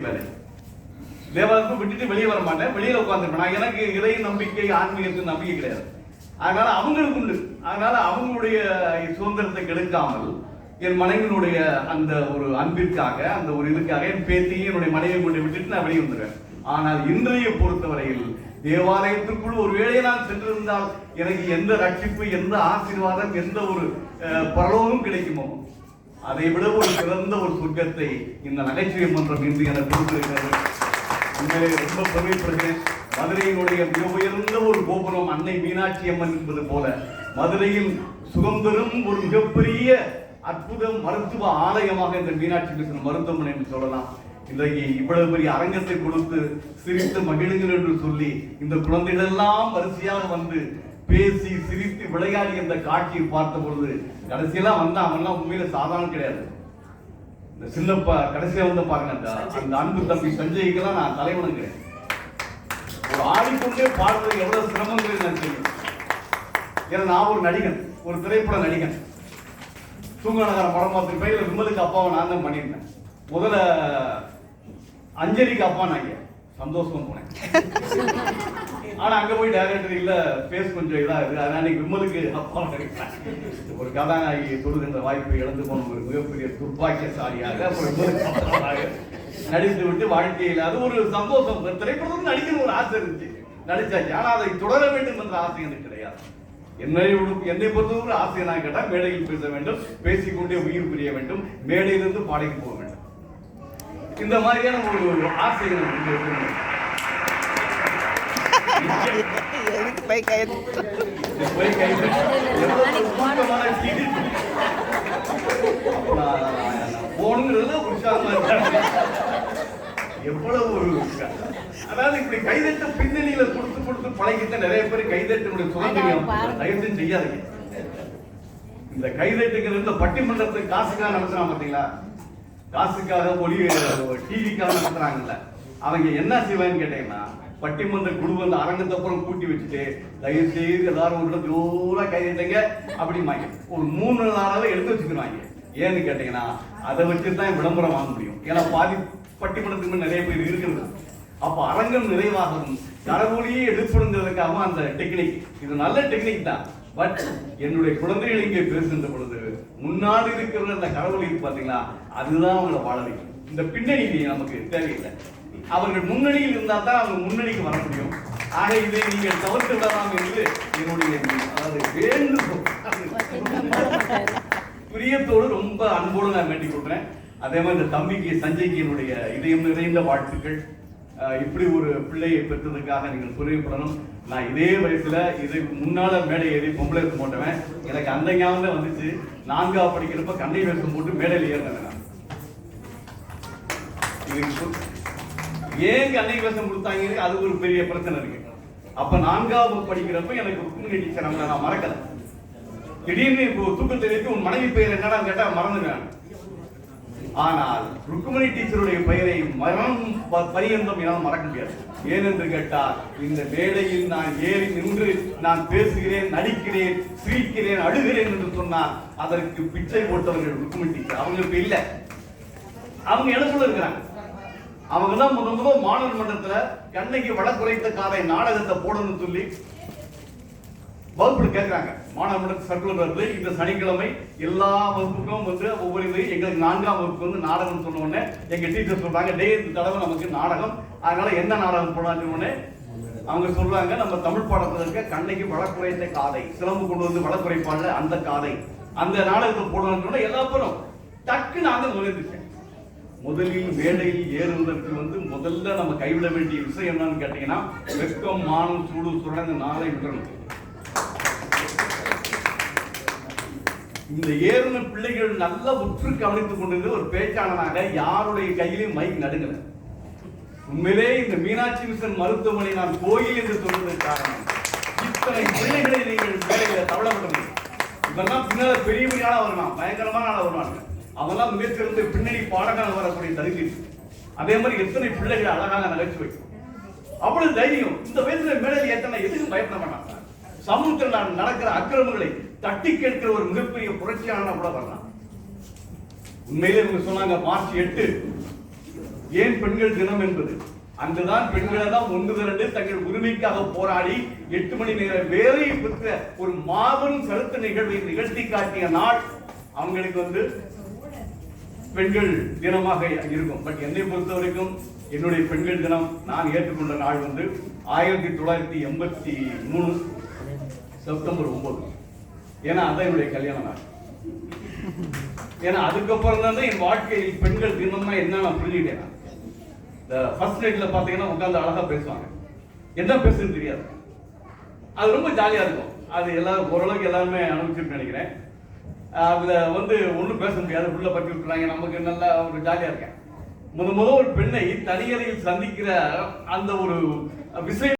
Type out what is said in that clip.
வேலை. தேவாலயத்தை விட்டுட்டு வெளியே வர மாட்டேன். வெளியில உட்காந்துருப்பேன் நான் எனக்கு இறை நம்பிக்கை ஆன்மீகத்துக்கு நம்பிக்கை கிடையாது. அதனால அவங்களுக்கு உண்டு. அதனால அவங்களுடைய சுதந்திரத்தை கெடுக்காமல் என் மனைவியினுடைய அந்த ஒரு அன்பிற்காக அந்த ஒரு இதுக்காக என் பேத்தியும் என்னுடைய மனைவியை கொண்டு விட்டுட்டு நான் வெளியே வந்துடுவேன் ஆனால் இன்றைய பொறுத்தவரையில் தேவாலயத்திற்குள் ஒரு வேளையை நான் சென்றிருந்தால் எனக்கு எந்த ரட்சிப்பு எந்த ஆசீர்வாதம் எந்த ஒரு அஹ், பரலோகம் கிடைக்குமோ அதை விட ஒரு சிறந்த ஒரு சொர்க்கத்தை இந்த நகைச்சுவை மன்றம் இன்று எனக்கு கொடுத்திருக்கிறது. உண்மையிலே ரொம்ப பெருமைப்படுகிறேன். மதுரையினுடைய மிக உயர்ந்த ஒரு கோபுரம் அன்னை மீனாட்சி அம்மன் என்பது போல மதுரையில் சுகம் பெறும் ஒரு மிகப்பெரிய அற்புத மருத்துவ ஆலயமாக இந்த மீனாட்சி மிஷன் மருத்துவமனை என்று சொல்லலாம். இன்றைக்கு இவ்வளவு பெரிய அரங்கத்தை கொடுத்து சிரித்து மகிழுங்கள் என்று சொல்லி இந்த குழந்தைகள் எல்லாம் வரிசையாக வந்து பேசி சிரித்து விளையாடி அந்த காட்சியை பார்த்த பொழுது கடைசியெல்லாம் வந்தா அவன்லாம் உண்மையில சாதாரண கிடையாது. இந்த சின்னப்பா கடைசியா வந்து பாருங்க அந்த அந்த அன்பு தம்பி சஞ்சய்க்கெல்லாம் நான் தலைவணங்குறேன் ஒரு ஆடிக்கொண்டே பாடுறது எவ்வளவு சிரமங்கள் நான் தெரியும். ஏன்னா நான் ஒரு நடிகன் ஒரு திரைப்பட நடிகன். தூங்கநகர படம் பார்த்துருப்பேன் இல்லை விமலுக்கு அப்பாவை நான் தான் பண்ணியிருந்தேன். முதல்ல அஞ்சலிக்கு அப்பா நான் சந்தோஷமா போனேன். ஆனா அங்க போய் டேரக்டர் இல்ல பேஸ் கொஞ்சம் இதா இருக்கு. அதனால நீங்க விமலுக்கு அப்பா ஒரு கதாநாயகி தொடுகின்ற வாய்ப்பை இழந்து போன ஒரு மிகப்பெரிய துர்பாக்கியசாலியாக விமலுக்கு நடித்து விட்டு வாழ்க்கையில் அது ஒரு சந்தோஷம். திரைப்படம் நடிக்கணும் ஒரு ஆசை இருந்துச்சு. நடிச்சாச்சு. ஆனா அதை தொடர வேண்டும் என்ற ஆசை எனக்கு கிடையாது. என்னை என்னை பொறுத்தவரை ஆசை நான் கேட்டால் மேடையில் பேச வேண்டும் பேசிக்கொண்டே உயிர் புரிய வேண்டும். மேடையிலிருந்து பாடைக்கு போக செய்தி. அப்ப நான் நான் போகணுங்கிறதுல உற்சாகமா இருக்காங்க. எவ்வளவு ஒரு அதாவது இப்படி கைதட்ட பின்னணியில கொடுத்து கொடுத்து பழகிட்ட நிறைய பேர் கைதட்டினுடைய சுதந்திரம் தயவு செய்யாதீங்க. இந்த கைதட்டுங்கிறது இந்த பட்டிமன்றத்துக்கு காசுக்காக நடத்துறாங்க பாத்தீங்களா? காசுக்காக ஒளி டிவிக்காக நடத்துறாங்கல்ல அவங்க என்ன செய்வாங்கன்னு கேட்டீங்கன்னா பட்டிமன்ற குழு அந்த அரங்கத்தை அப்புறம் கூட்டி வச்சுட்டு தயவு செய்து எல்லாரும் ஒரு ஜோரா கைதிட்டங்க அப்படிம்பாங்க. ஒரு மூணு நாளாவே எடுத்து வச்சுக்கிறாங்க ஏன்னு கேட்டீங்கன்னா அதை வச்சு தான் விளம்பரம் வாங்க முடியும். ஏன்னா பாதி பட்டிமன்றத்துக்கு நிறைய பேர் இருக்கிறது. அப்ப அரங்கம் நிறைவாகவும் கரவொலியே எடுப்படுங்கிறதுக்காக அந்த டெக்னிக் இது நல்ல டெக்னிக் தான். பட் என்னுடைய குழந்தைகள் இங்கே பேசுகின்ற பொழுது முன்னாடி இருக்கிற அந்த கடவுள் இருக்கு பார்த்தீங்களா அதுதான் அவங்களை வாழ வைக்கும் இந்த பின்னணி நமக்கு தேவையில்லை. அவர்கள் முன்னணியில் இருந்தால் தான் அவங்க முன்னணிக்கு வர முடியும். ஆக இதை நீங்கள் தவிர்த்து விடலாம் என்று என்னுடைய அதாவது வேண்டுகோள். பிரியத்தோடு ரொம்ப அன்போடு நான் வேண்டிக் கொள்றேன் அதே மாதிரி இந்த தம்பிக்கு சஞ்சய்க்கு என்னுடைய இதயம் நிறைந்த வாழ்த்துக்கள். இப்படி ஒரு பிள்ளையை பெற்றதுக்காக நீங்கள் புரியப்படணும். நான் இதே வயசுல இது முன்னால் மேடை ஏறி பொம்பளை எடுத்து போட்டவன் எனக்கு அந்த ஞாபகம் தான் வந்துச்சு. நான்காவது படிக்கிறப்ப கண்ணை வேஷம் போட்டு மேடையில் ஏறினேன் நான். ஏன் கண்ணை வேஷம் கொடுத்தாங்க அது ஒரு பெரிய பிரச்சனை இருக்கு. அப்ப நான்காவது படிக்கிறப்ப எனக்கு ருக்மிணி டீச்சர் நான் மறக்கல. திடீர்னு இப்போ தூக்கத்தை வைத்து உன் மனைவி பெயர் என்னடா கேட்டா மறந்துடுவேன். ஆனால் ருக்குமணி டீச்சருடைய பெயரை மரணம் ப- பரியந்தம் என்னால் மறக்க முடியாது. ஏனென்று கேட்டால் இந்த மேடையில் நான் ஏறி நின்று நான் பேசுகிறேன் நடிக்கிறேன் சிரிக்கிறேன் அழுகிறேன் என்று சொன்னால் அதற்கு பிச்சை போட்டவர்கள் ருக்குமணி டீச்சர். அவங்களுக்கு இல்லை. அவங்க இடத்துல இருக்கிறாங்க அவங்க தான் முத முதல் மாணவர் மன்றத்தில் கண்ணைக்கு வழக்குரைத்த காதை நாடகத்தை போடணும்னு சொல்லி வகுப்பு கேட்குறாங்க மாணவர்களுக்கு சர்க்குலர் வருது இந்த சனிக்கிழமை எல்லா வகுப்புக்கும் வந்து ஒவ்வொரு இது எங்களுக்கு நான்காம் வகுப்பு வந்து நாடகம் சொன்ன உடனே எங்க டீச்சர் சொல்றாங்க டே இந்த தடவை நமக்கு நாடகம். அதனால என்ன நாடகம் போடலாம்னு உடனே அவங்க சொல்றாங்க நம்ம தமிழ் பாடத்துல இருக்க கண்ணைக்கு வழக்குரைத்த காதை சிலம்பு கொண்டு வந்து வழக்குரைப்பாடல அந்த காதை. அந்த நாடகத்தை போடணும்னு எல்லா பேரும் டக்கு நாங்க நுழைந்துட்டேன் முதலில் மேடையில் ஏறுவதற்கு வந்து முதல்ல நம்ம கைவிட வேண்டிய விஷயம் என்னன்னு கேட்டீங்கன்னா வெக்கம் மானம் சூடு சுரங்க நாளை விடணும் இந்த ஏறின பிள்ளைகள் நல்ல உற்று கவனித்துக் கொண்டிருந்த ஒரு பேச்சாளனாக யாருடைய கையிலையும் மைக் நடுங்கல. உண்மையிலே இந்த மீனாட்சி மிஷன் மருத்துவமனை நான் கோயில் என்று சொல்வதற்கு காரணம் இத்தனை பிள்ளைகளை நீங்கள் வேலையில முடியும். இவெல்லாம் பின்னால பெரிய பெரிய ஆளா வருவான் பயங்கரமான ஆளா வருவாங்க. அவெல்லாம் மிகச்சிறந்த பின்னணி பாடகான வரக்கூடிய தகுதி அதே மாதிரி எத்தனை பிள்ளைகள் அழகாக நகைச்சுவை அவ்வளவு தைரியம். இந்த வயசுல மேடையில் எத்தனை எதுக்கும் பயப்பட மாட்டாங்க சமூகத்தில் நான் நடக்கிற அக்கிரமங்களை தட்டி கேட்கிற ஒரு மிகப்பெரிய புரட்சியான கூட வரலாம். உண்மையிலே இவங்க சொன்னாங்க மார்ச் எட்டு. ஏன் பெண்கள் தினம் என்பது? அங்குதான் பெண்களை தான் ஒன்று திரண்டு தங்கள் உரிமைக்காக போராடி எட்டு மணி நேர வேலையை பெற்ற ஒரு மாபெரும் கருத்து நிகழ்வை நிகழ்த்தி காட்டிய நாள் அவங்களுக்கு வந்து பெண்கள் தினமாக இருக்கும். பட் என்னை பொறுத்த வரைக்கும் என்னுடைய பெண்கள் தினம் நான் ஏற்றுக்கொண்ட நாள் வந்து ஆயிரத்தி தொள்ளாயிரத்தி எண்பத்தி மூணு செப்டம்பர் ஒன்பது ஏன்னா அதான் என்னுடைய கல்யாண நாள். ஏன்னா அதுக்கப்புறம் தான் என் வாழ்க்கையில் பெண்கள் தினம்னா என்ன நான் புரிஞ்சுக்கிட்டேன். இந்த ஃபர்ஸ்ட் நைட்ல பாத்தீங்கன்னா உட்கார்ந்து அழகா பேசுவாங்க. என்ன பேசுன்னு தெரியாது. அது ரொம்ப ஜாலியா இருக்கும். அது எல்லாரும் ஓரளவுக்கு எல்லாருமே அனுபவிச்சுட்டு நினைக்கிறேன். அதுல வந்து ஒண்ணும் பேச முடியாது. உள்ள பற்றி விட்டுறாங்க. நமக்கு நல்லா ஒரு ஜாலியா இருக்கேன். முத முத ஒரு பெண்ணை தனியறையில் சந்திக்கிற அந்த ஒரு விஷயம்